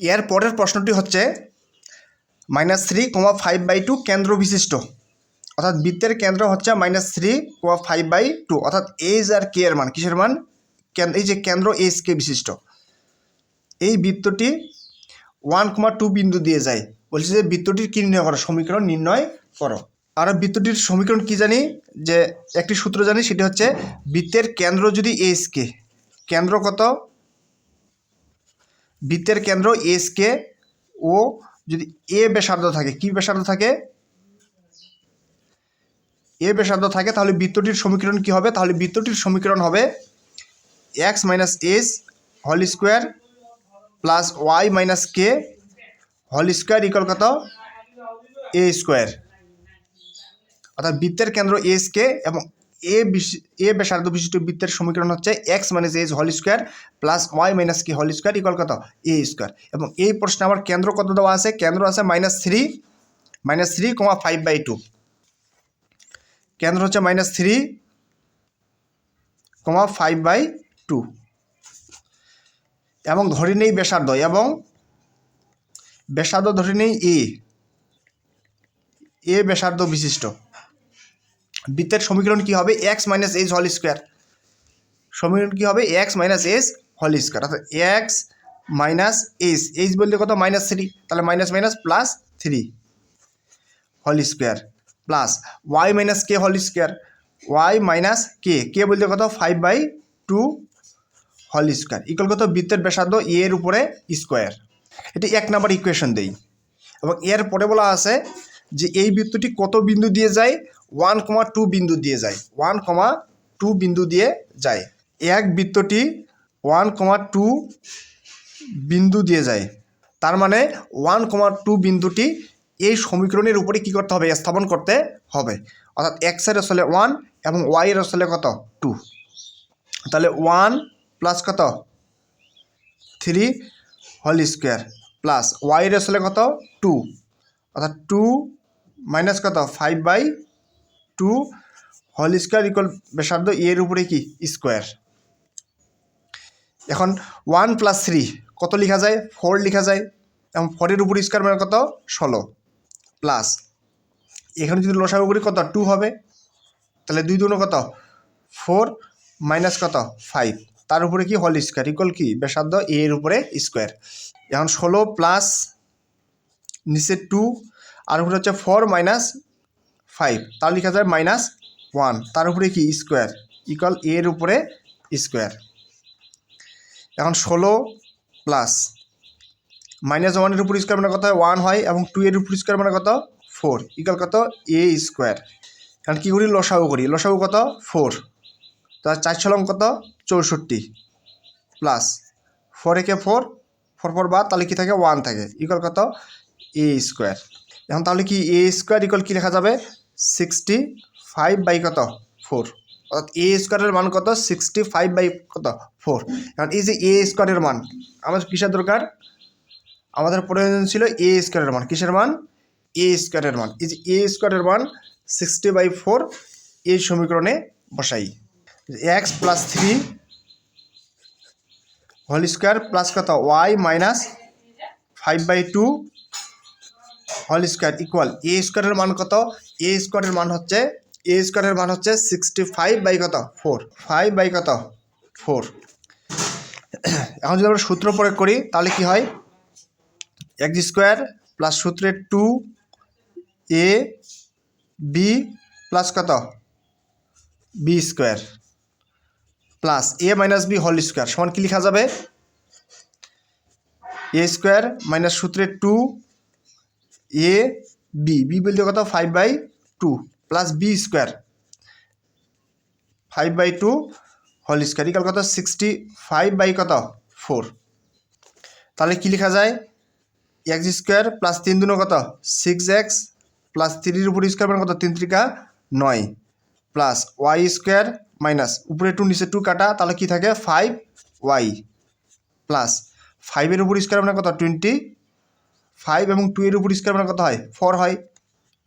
এর পরের প্রশ্নটি হচ্ছে minus three comma five by two কেন্দ্র বিশিষ্ট। অর্থাৎ বৃত্তের কেন্দ্র হচ্ছে minus three comma five by two অর্থাৎ এইচ আর কে এর মান, কিসের মান? এই যে কেন্দ্র এইচ কে বিশিষ্ট। এই বৃত্তটি ওয়ান কমা টু বিন্দু দিয়ে যায়। বলছে যে বৃত্তটির কি নির্ণয় করো? সমীকরণ নির্ণয় করো। আমরা বৃত্তটির সমীকরণ কি জানি? যে একটি সূত্র জানি, সেটি হচ্ছে বৃত্তের কেন্দ্র যদি এইচ কে কেন্দ্র কত? বৃত্তের কেন্দ্র এস কে ও যদি এ ব্যাসার্ধ থাকে, কি ব্যাসার্ধ থাকে? এ ব্যাসার্ধ থাকে, তাহলে বৃত্তটির সমীকরণ কি হবে? তাহলে বৃত্তটির সমীকরণ হবে X minus S whole square plus Y minus K whole square equal কত? এ স্কোয়ার অর্থাৎ বৃত্তের কেন্দ্র এস কে এবং এ এ ব্যাসার্ধ বিশিষ্ট বৃত্তের সমীকরণ হচ্ছে X minus S whole square plus Y minus K whole square equal কত? এ স্কোয়ার এবং এই প্রশ্নে আমার কেন্দ্র কত দেওয়া আছে? কেন্দ্র আছে minus three minus three comma five by two কেন্দ্র হচ্ছে minus three comma five by two এবং ধরে নেই ব্যাসার্ধ এবং ব্যাসার্ধ ধরে নেই এ এ ব্যাসার্ধ বিশিষ্ট। বৃত্তের সমীকরণ কি হবে? X minus S whole square সমীকরণ কি হবে? X minus S whole square অর্থাৎ এক্স মাইনাস এস এইচ বলতে কত? মাইনাস থ্রি তাহলে minus minus plus three whole square plus Y minus K হল স্কোয়ার ওয়াই মাইনাস কে কে বলতে কত? Five by two whole square equal কত? বৃত্তের ব্যাসার্ধ এ এর উপরে স্কোয়ার এটি এক নাম্বার ইকুয়েশন দেই। এবং এর পরে বলা আছে যে এই বৃত্তটি কত বিন্দু দিয়ে যায়? ওয়ান কমা টু বিন্দু দিয়ে যায়। ওয়ান কমা টু বিন্দু দিয়ে যায়। এক বৃত্তটি ওয়ান কমা টু বিন্দু দিয়ে যায়। তার মানে ওয়ান কমা টু বিন্দুটি এই সমীকরণের উপরে কি করতে হবে? স্থাপন করতে হবে। অর্থাৎ এক্সের আসলে ওয়ান এবং ওয়াইয়ের আসলে কত? টু। তাহলে ওয়ান প্লাস কত? থ্রি হোল স্কোয়ার প্লাস ওয়াইয়ের আসলে কত? টু। অর্থাৎ টু মাইনাস কত? Five by two whole square equal ব্যাসার্ধ এর উপরে কি? স্কোয়ার। এখন ওয়ান প্লাস থ্রি, কত লেখা যায়? ফোর লেখা যায়। এবং ফোরের উপর স্কোয়ার মানে কত? ষোলো প্লাস। এখানে যদি লসাগু করি কত? টু হবে। তাহলে দুই দুনো কত? ফোর মাইনাস কত? ফাইভ। তার উপরে কি? হল স্কোয়ার ইকুয়াল কি? ব্যাসার্ধ এর উপরে স্কোয়ার। এখন ষোলো প্লাস নিচে টু, আর উপরে হচ্ছে ফোর মাইনাস ফাইভ তার লেখা যায় মাইনাস ওয়ান তার উপরে কি স্কোয়ার ইকুয়াল এর উপরে স্কোয়ার এখন ষোলো প্লাস মাইনাস ওয়ানের উপর স্কোয়ার মানে কত? ওয়ান হয় এবং টু এর উপর স্কোয়ার মানে কত? ফোর ইকুয়াল কত? এ স্কোয়ার এখন কী করি? লসাগু করি। লসাগু কত? ফোর তার চার ছলং কত? চৌষট্টি। প্লাস ফোর একে ফোর ফোর ফোর বাদ, তাহলে কী থাকে? ওয়ান থাকে। ইকুয়াল কত? এ স্কোয়ার এখন তাহলে কি এ স্কোয়ার ইকুয়াল কী লেখা যাবে? সিক্সটি ফাইভ বাই কত? ফোর অর্থাৎ এ স্কোয়ারের মান কত? সিক্সটি ফাইভ বাই কত? ফোর এখন এই যে এ স্কোয়ারের মান, আমাদের কিসের দরকার? আমাদের প্রয়োজন ছিল এ স্কোয়ারের মান। কিসের মান? এ স্কোয়ারের মান। এই যে এ স্কোয়ারের মান সিক্সটি বাই ফোর এই সমীকরণে বসাই। X plus three whole square plus কত? Y minus five by two whole square equal A স্কোয়ারের মান কত? এ স্কোয়ারের মান হচ্ছে এ স্কোয়ারের মান হচ্ছে সিক্সটি ফাইভ বাই কত? ফোর ফাইভ বাই কত? ফোর এখন যদি আমরা সূত্র প্রয়োগ করি, তাহলে কি হয়? এক্স স্কোয়ার প্লাস সূত্রের টু এ বি প্লাস কত? B square plus A minus B whole square সমান কি লেখা যাবে? এ স্কোয়ার মাইনাস সূত্রের টু এ বি বি বলতে কত? Five by two plus B square five by two whole square equal কত? সিক্সটি ফাইভ বাই কত? ফোর তাহলে কী লেখা যায়? এক্স স্কোয়ার প্লাস তিন দুনো কত? সিক্স এক্স প্লাস থ্রির উপর স্কোয়ার মানে কত? তিন ত্রিকা নয়। প্লাস ওয়াই স্কোয়ার মাইনাস উপরে টু নিচে টু কাটা, তাহলে কি থাকে? ফাইভ ওয়াই প্লাস ফাইভের উপর স্কোয়ার মানে কত? টোয়েন্টি ফাইভ এবং টু এর উপর স্কোয়ার মানে কত হয়? ফোর হয়।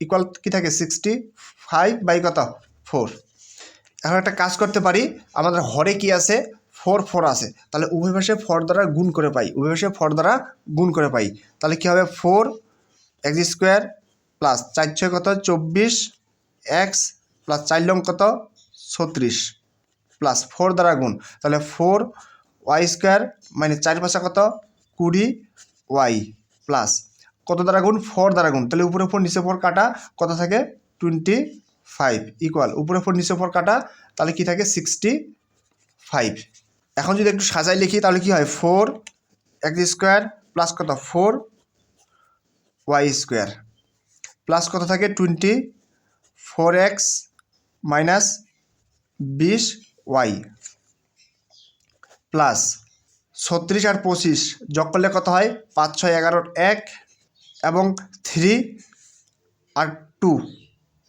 ইকুয়াল কি থাকে? সিক্সটি ফাইভ বাই কত? ফোর এখন একটা কাজ করতে পারি, আমাদের হরে কি আছে? ফোর ফোর আছে। তাহলে উভয় পাশে ফোর দ্বারা গুণ করে পাই। উভয় পাশে ফোর দ্বারা গুণ করে পাই। তাহলে কী হবে? ফোর এক্স স্কোয়ার প্লাস চার ছয় কত? চব্বিশ এক্স প্লাস চার লং কত? ছত্রিশ প্লাস ফোর দ্বারা গুণ। তাহলে ফোর ওয়াই স্কোয়ার মানে চার পাশে কত? কুড়ি ওয়াই প্লাস কত দ্বারা গুণ? ফোর দ্বারা গুণ। তাহলে উপরে ফোর নিচে ফোর কাটা কত থাকে? টোয়েন্টি ফাইভ ইকুয়াল উপরে ফোর নিচে ফোর কাটা, তাহলে কি থাকে? সিক্সটি ফাইভ এখন যদি একটু সাজাই লিখি, তাহলে কি হয়? ফোর এক্স স্কোয়ার প্লাস কত? ফোর ওয়াই স্কোয়ার প্লাস কত থাকে? টোয়েন্টি ফোর এক্স মাইনাস বিশ ওয়াই প্লাস ছত্রিশ আর পঁচিশ যোগ করলে কত হয়? পাঁচ, ছয় এগারোর এক এবং থ্রি আর টু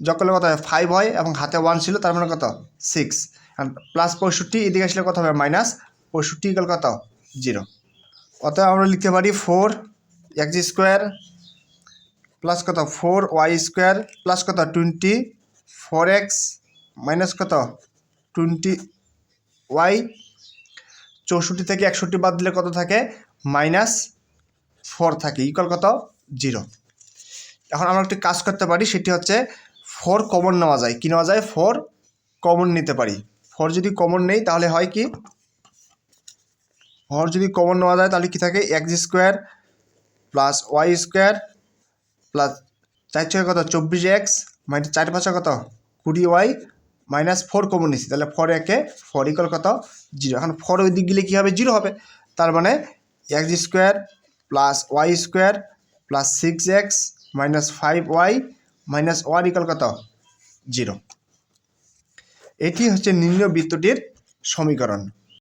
যোগ করলে কত হয়? ফাইভ হয় এবং হাতে ওয়ান ছিল, তার মানে কত? সিক্স প্লাস পঁয়ষট্টি, এদিকে আসলে কত হবে? মাইনাস পঁয়ষট্টি ইকাল কত? জিরো অতএব আমরা লিখতে পারি ফোর এক্স স্কোয়ার প্লাস কত? ফোর ওয়াই স্কোয়ার প্লাস কত? টোয়েন্টি ফোর এক্স মাইনাস কত? টোয়েন্টি ওয়াই চৌষট্টি থেকে একষট্টি বাদ দিলে কত থাকে? মাইনাস ফোর থাকে ইকুয়াল কত? জিরো। এখন আমরা একটি কাজ করতে পারি, সেটি হচ্ছে ফোর কমন নেওয়া যায়। কি নেওয়া যায়? ফোর কমন নিতে পারি। ফোর যদি কমন নেই, তাহলে হয় কি? ফোর যদি কমন নেওয়া যায়, তাহলে কি থাকে? X square plus Y square plus চার ছয় কত? চব্বিশ এক্স মাইনাস চার পাঁচে কত? কুড়ি ওয়াই মাইনাস ফোর কমন নিচ্ছি তাহলে ফোর একে ফোর ইকল কত? জিরো। এখন ফোর ওই দিক গেলে কী হবে? জিরো হবে। তার মানে X square plus Y square plus six X minus five Y minus one equal কত? জিরো। এটি হচ্ছে নিম্ন বৃত্তটির সমীকরণ।